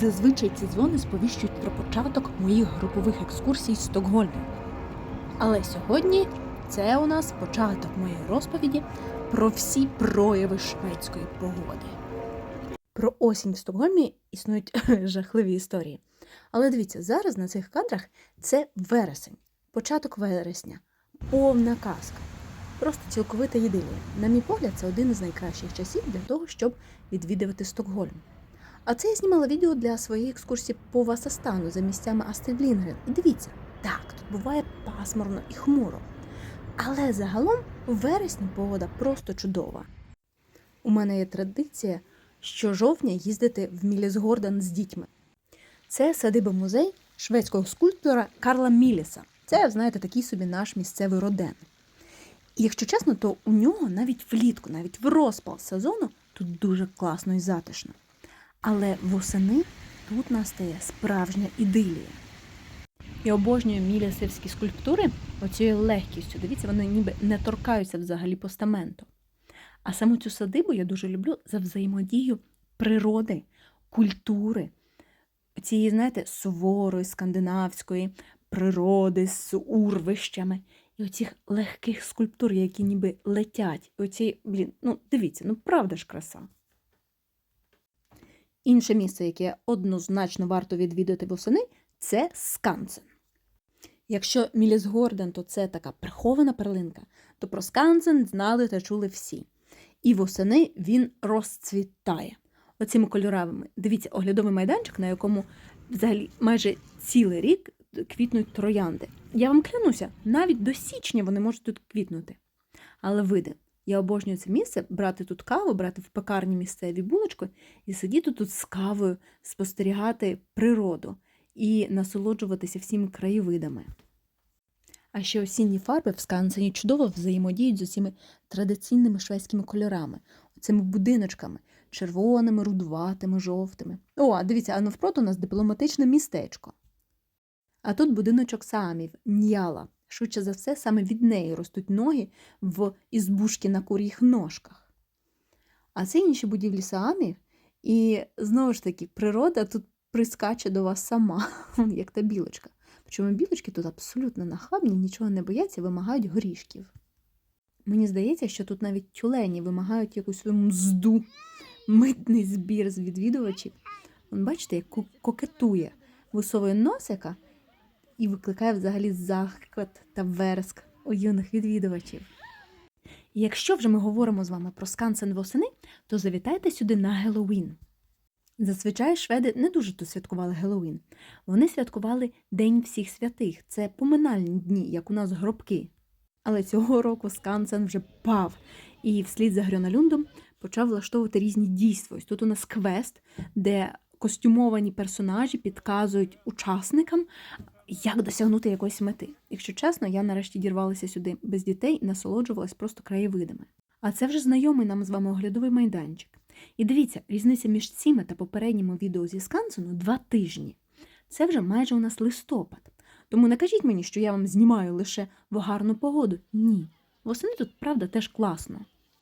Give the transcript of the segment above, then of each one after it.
Зазвичай ці дзвони сповіщують про початок моїх групових екскурсій з Стокгольму. Але сьогодні це у нас початок моєї розповіді про всі прояви шведської погоди. Про осінь в Стокгольмі існують жахливі історії. Але дивіться, зараз на цих кадрах це вересень, початок вересня, повна казка. Просто цілковита ідилія. На мій погляд, це один із найкращих часів для того, щоб відвідувати Стокгольм. А це я знімала відео для своєї екскурсії по Васастану за місцями Астрид Лінгрен. І дивіться, так, тут буває пасмурно і хмуро. Але загалом у вересні погода просто чудова. У мене є традиція щожовтня їздити в Мілісгордан з дітьми. Це садиба музей шведського скульптора Карла Міліса. Це, знаєте, такий собі наш місцевий роден. І якщо чесно, то у нього навіть влітку, навіть в розпал сезону тут дуже класно і затишно. Але восени тут настає справжня ідилія. Я обожнюю мілісівські скульптури оцією легкістю. Дивіться, вони ніби не торкаються взагалі постаменту. А саму цю садибу я дуже люблю за взаємодію природи, культури, цієї, знаєте, суворої, скандинавської природи з урвищами і оцих легких скульптур, які ніби летять. Оці, блін, ну дивіться, ну правда ж краса. Інше місце, яке однозначно варто відвідати восени, це Скансен. Якщо Мілісгорден, то це така прихована перлинка, то про Скансен знали та чули всі. І восени він розцвітає. Оцими кольоровими. Дивіться, оглядовий майданчик, на якому взагалі майже цілий рік квітнуть троянди. Я вам клянуся, навіть до січня вони можуть тут квітнути. Але види, я обожнюю це місце, брати тут каву, брати в пекарні місцеві булочки і сидіти тут з кавою, спостерігати природу і насолоджуватися всіми краєвидами. А ще осінні фарби в Скансені чудово взаємодіють з усіми традиційними шведськими кольорами, цими будиночками, червоними, рудуватими, жовтими. О, а дивіться, а навпроти у нас дипломатичне містечко. А тут будиночок самів, Ньяла. Швидше за все, саме від неї ростуть ноги в ізбушки на кур'їх ножках. А це інші будівлі Саамів, і знову ж таки, природа тут прискаче до вас сама, як та білочка. Причому білочки тут абсолютно нахабні, нічого не бояться, вимагають горішків. Мені здається, що тут навіть тюлені вимагають якусь свою мзду, митний збір з відвідувачів. Бачите, як кокетує, висовує носика і викликає взагалі захват та вереск у юних відвідувачів. Якщо вже ми говоримо з вами про скансен восени, то завітайте сюди на Геловін. Зазвичай шведи не дуже тут святкували Геловін. Вони святкували День всіх святих. Це поминальні дні, як у нас гробки. Але цього року Скансен вже пав і вслід за Грьоналюндом почав влаштовувати різні дійства. Ось тут у нас квест, де костюмовані персонажі підказують учасникам, як досягнути якоїсь мети. Якщо чесно, я нарешті дірвалася сюди без дітей і насолоджувалась просто краєвидами. А це вже знайомий нам з вами оглядовий майданчик. І дивіться, різниця між цими та попередніми відео зі Скансену два тижні. Це вже майже у нас листопад. Тому не кажіть мені, що я вам знімаю лише в гарну погоду. Ні. Восени тут, правда, теж класно.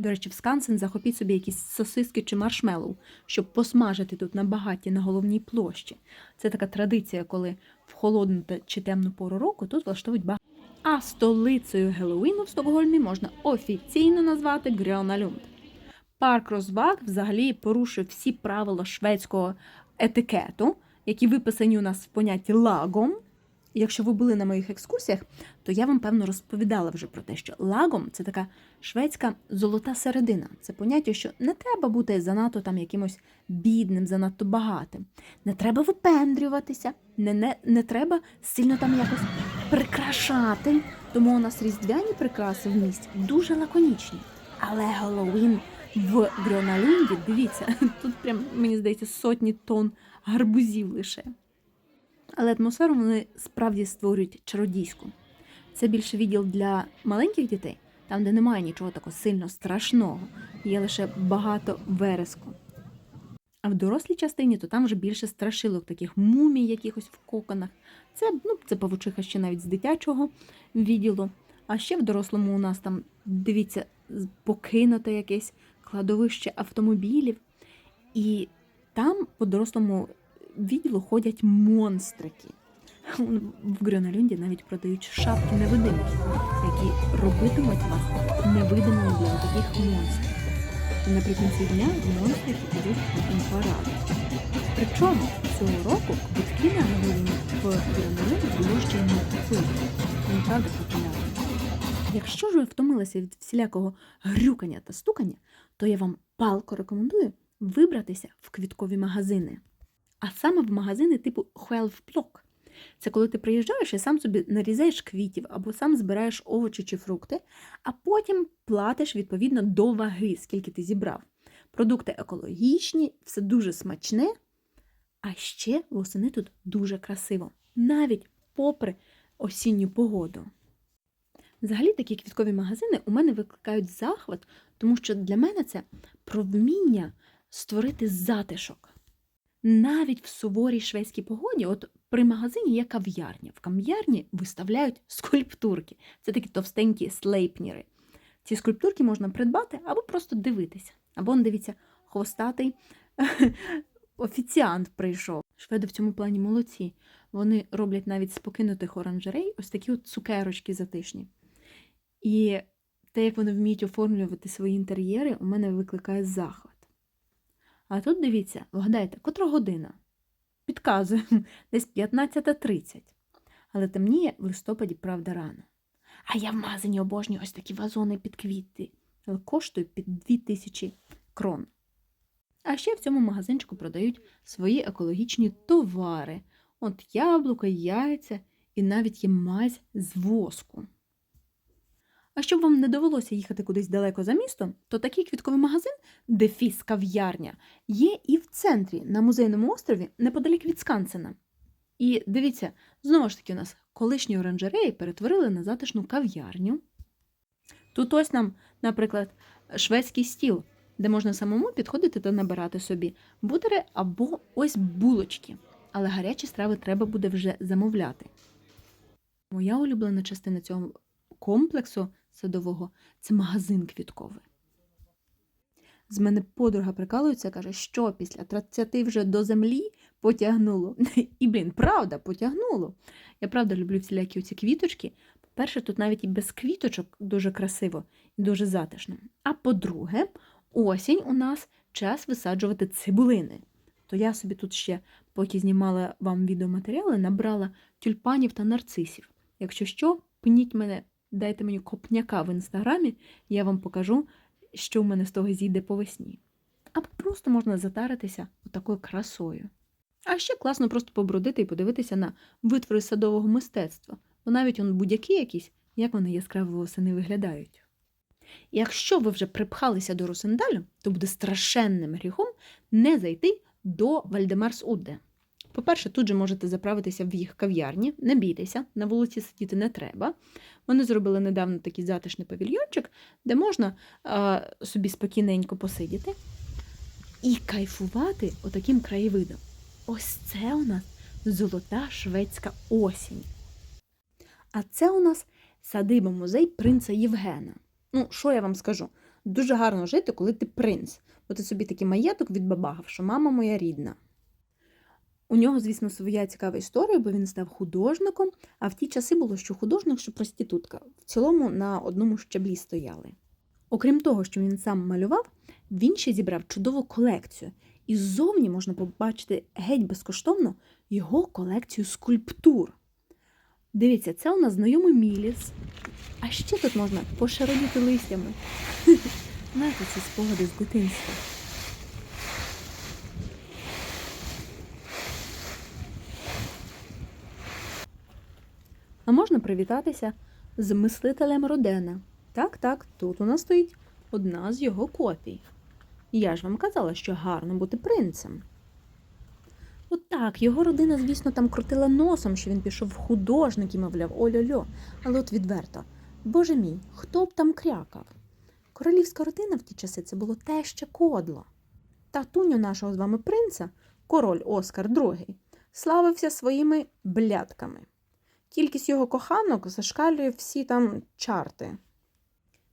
До речі, в Скансен захопіть собі якісь сосиски чи маршмеллоу, щоб посмажити тут на багаті на головній площі. Це така традиція, коли в холодну чи темну пору року тут влаштовують багато. А столицею Геловіну в Стокгольмі можна офіційно назвати Грьоналюнд. Парк розваг взагалі порушив всі правила шведського етикету, які виписані у нас в понятті лагом. Якщо ви були на моїх екскурсіях, то я вам певно розповідала вже про те, що лагом це така шведська золота середина. Це поняття, що не треба бути занадто там якимось бідним, занадто багатим. Не треба випендрюватися, не, не, не треба сильно там якось прикрашати. Тому у нас різдвяні прикраси в місті дуже лаконічні. Але Головін в Грьоналунді, дивіться, тут прям, мені здається, сотні тонн гарбузів лише. Але атмосферу вони справді створюють чародійську. Це більше відділ для маленьких дітей, там, де немає нічого такого сильно страшного, є лише багато вереску. А в дорослій частині то там вже більше страшилок, таких мумій якихось в коконах. Це, ну, це павучиха ще навіть з дитячого відділу. А ще в дорослому у нас там, дивіться, покинуте якесь кладовище автомобілів. І там по дорослому відділу ходять монстрики. В Грюнелюнді навіть продають шапки невидимки, які робитимуть вас невидимими для таких монстрів. Наприкінці дня монстрики підуть на параду. Причому цього року квитки на Геловін в Грюнелюнді було ще не купили. Вони правда популярні. Якщо ж ви втомилися від всілякого грюкання та стукання, то я вам палко рекомендую вибратися в квіткові магазини. А саме в магазини типу Хелфблок. Це коли ти приїжджаєш і сам собі нарізаєш квітів або сам збираєш овочі чи фрукти, а потім платиш відповідно до ваги, скільки ти зібрав. Продукти екологічні, все дуже смачне. А ще восени тут дуже красиво, навіть попри осінню погоду. Взагалі такі квіткові магазини у мене викликають захват, тому що для мене це про вміння створити затишок. Навіть в суворій шведській погоді, от при магазині є кав'ярня. В кав'ярні виставляють скульптурки. Це такі товстенькі слейпніри. Ці скульптурки можна придбати або просто дивитися. Або, он, дивіться, хвостатий офіціант прийшов. Шведи в цьому плані молодці. Вони роблять навіть з покинутих оранжерей ось такі от цукерочки затишні. І те, як вони вміють оформлювати свої інтер'єри, у мене викликає захват. А тут дивіться, вгадайте, котра година? Підказую, десь 15.30. Але темніє в листопаді, правда, рано. А я в магазині обожнюю ось такі вазони під квіти. Але коштують під 2000 крон. А ще в цьому магазинчику продають свої екологічні товари. От яблука, яйця і навіть є мазь з воску. А щоб вам не довелося їхати кудись далеко за містом, то такий квітковий магазин, дефіс кав'ярня, є і в центрі на музейному острові неподалік від Скансена. І дивіться, знову ж таки, у нас колишні оранжереї перетворили на затишну кав'ярню. Тут ось нам, наприклад, шведський стіл, де можна самому підходити та набирати собі бутери або ось булочки. Але гарячі страви треба буде вже замовляти. Моя улюблена частина цього комплексу садового це магазин квітковий. З мене подруга прикалується, каже, що після 30 вже до землі потягнуло. І, блін, правда, потягнуло. Я правда люблю всілякі оці квіточки. По-перше, тут навіть і без квіточок дуже красиво і дуже затишно. А по-друге, осінь у нас час висаджувати цибулини. То я собі тут ще, поки знімала вам відеоматеріали, набрала тюльпанів та нарцисів. Якщо що, пніть мене, дайте мені копняка в інстаграмі, я вам покажу, що в мене з того зійде по весні. Або просто можна затаритися такою красою. А ще класно просто побродити і подивитися на витвори садового мистецтва, бо навіть он будь-які якісь, як вони яскраво восени виглядають. Якщо ви вже припхалися до Росендалю, то буде страшенним гріхом не зайти до Вальдемарс Удде. По-перше, тут же можете заправитися в їх кав'ярні, не бійтеся, на вулиці сидіти не треба. Вони зробили недавно такий затишний павільйончик, де можна а, собі спокійненько посидіти і кайфувати отаким краєвидом. Ось це у нас золота шведська осінь. А це у нас садиба музей принца Євгена. Ну, що я вам скажу? Дуже гарно жити, коли ти принц, бо ти собі такий маєток відбабагав, що мама моя рідна. У нього, звісно, своя цікава історія, бо він став художником, а в ті часи було, що художник, що проститутка. В цілому на одному щаблі стояли. Окрім того, що він сам малював, він ще зібрав чудову колекцію, і ззовні можна побачити геть безкоштовно його колекцію скульптур. Дивіться, це у нас знайомий міліс. А ще тут можна пошародіти листями. Знаєте, ці спогади з дитинства. А можна привітатися з мислителем Родена. Так, так, тут у нас стоїть одна з його копій. Я ж вам казала, що гарно бути принцем. От так, його родина, звісно, там крутила носом, що він пішов в художник і мовляв, ольо-льо, але от відверто. Боже мій, хто б там крякав? Королівська родина в ті часи це було те ще кодло. Татуню нашого з вами принца, король Оскар II, славився своїми блядками. Кількість його коханок зашкалює всі там чарти.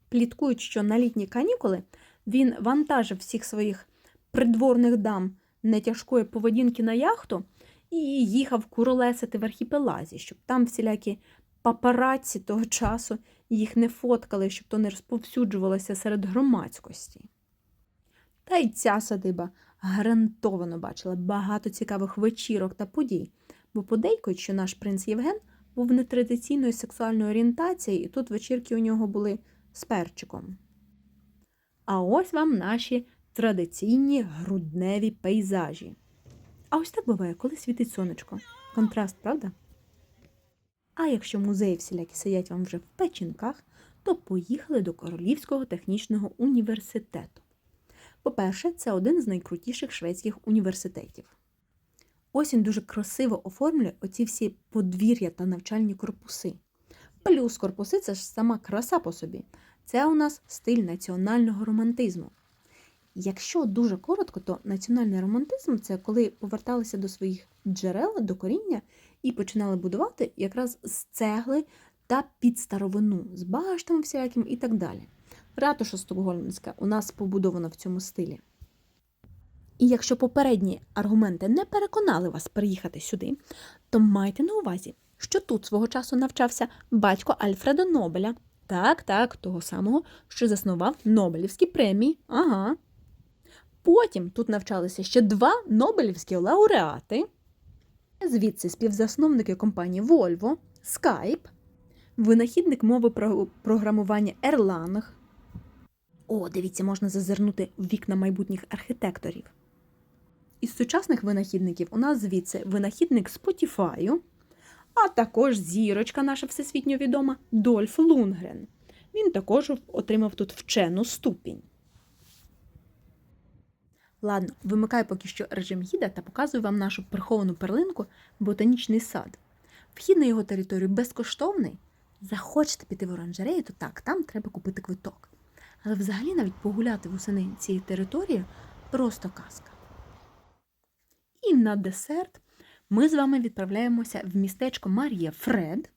Пліткують, що на літні канікули він вантажив всіх своїх придворних дам нетяжкої поведінки на яхту і їхав куролесити в архіпелазі, щоб там всілякі папараці того часу їх не фоткали, щоб то не розповсюджувалося серед громадськості. Та й ця садиба гарантовано бачила багато цікавих вечірок та подій, бо подейкують, що наш принц Євген був нетрадиційної сексуальної орієнтації, і тут вечірки у нього були з перчиком. А ось вам наші традиційні грудневі пейзажі. А ось так буває, коли світить сонечко. Контраст, правда? А якщо музеї всілякі сидять вам вже в печінках, то поїхали до Королівського технічного університету. По-перше, це один з найкрутіших шведських університетів. Ось він дуже красиво оформлює оці всі подвір'я та навчальні корпуси. Плюс корпуси це ж сама краса по собі. Це у нас стиль національного романтизму. Якщо дуже коротко, то національний романтизм це коли поверталися до своїх джерел, до коріння і починали будувати якраз з цегли та під старовину, з баштами всяким і так далі. Ратуша Стокгольмська у нас побудована в цьому стилі. І якщо попередні аргументи не переконали вас приїхати сюди, то майте на увазі, що тут свого часу навчався батько Альфреда Нобеля. Так, так, того самого, що заснував Нобелівські премії. Ага. Потім тут навчалися ще два Нобелівські лауреати. Звідси співзасновники компанії Volvo, Skype, винахідник мови про- програмування Erlang. О, дивіться, можна зазирнути в вікна майбутніх архітекторів. Із сучасних винахідників у нас звідси винахідник Spotify, а також зірочка наша всесвітньо відома Дольф Лунгрен. Він також отримав тут вчену ступінь. Ладно, вимикаю поки що режим гіда та показую вам нашу приховану перлинку ботанічний сад. Вхід на його територію безкоштовний. Захочете піти в оранжерею, то так, там треба купити квиток. Але взагалі навіть погуляти восени цієї території просто казка. На десерт ми з вами відправляємося в містечко Марія Фред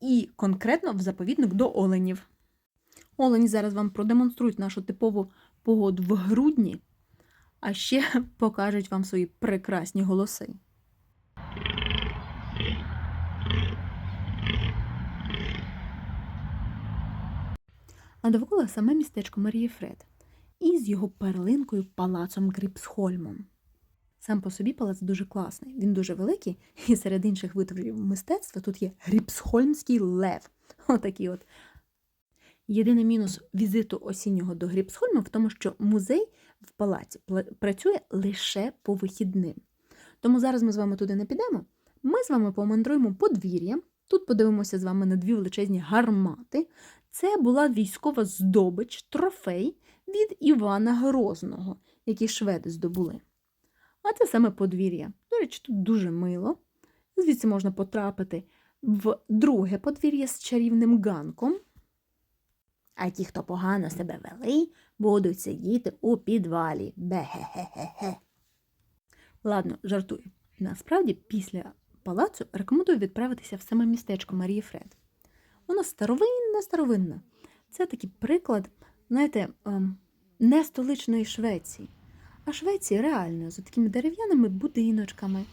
і конкретно в заповідник до оленів. Олені зараз вам продемонструють нашу типову погоду в грудні, а ще покажуть вам свої прекрасні голоси. А довкола саме містечко Марії Фред із його перлинкою палацом Гріпсхольмом. Сам по собі палац дуже класний, він дуже великий, і серед інших витворів мистецтва тут є Гріпсхольмський лев. Отакий от. Єдиний мінус візиту осіннього до Гріпсхольму в тому, що музей в палаці працює лише по вихідним. Тому зараз ми з вами туди не підемо. Ми з вами помандруємо подвір'я. Тут подивимося з вами на дві величезні гармати. Це була військова здобич, трофей від Івана Грозного, які шведи здобули. А це саме подвір'я. До речі, тут дуже мило. Звідси можна потрапити в друге подвір'я з чарівним ганком. А ті, хто погано себе вели, будуть сидіти у підвалі. Бе-хе-хе-хе-хе. Ладно, жартую. Насправді, після палацу рекомендую відправитися в саме містечко Марії Фред. Воно старовинне, старовинне. Це такий приклад, знаєте, ем, не столичної Швеції, а Швеція реально з такими дерев'яними будиночками,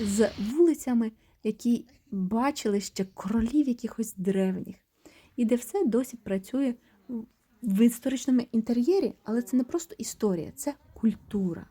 з вулицями, які бачили ще королів якихось древніх, і де все досі працює в історичному інтер'єрі, але це не просто історія, це культура.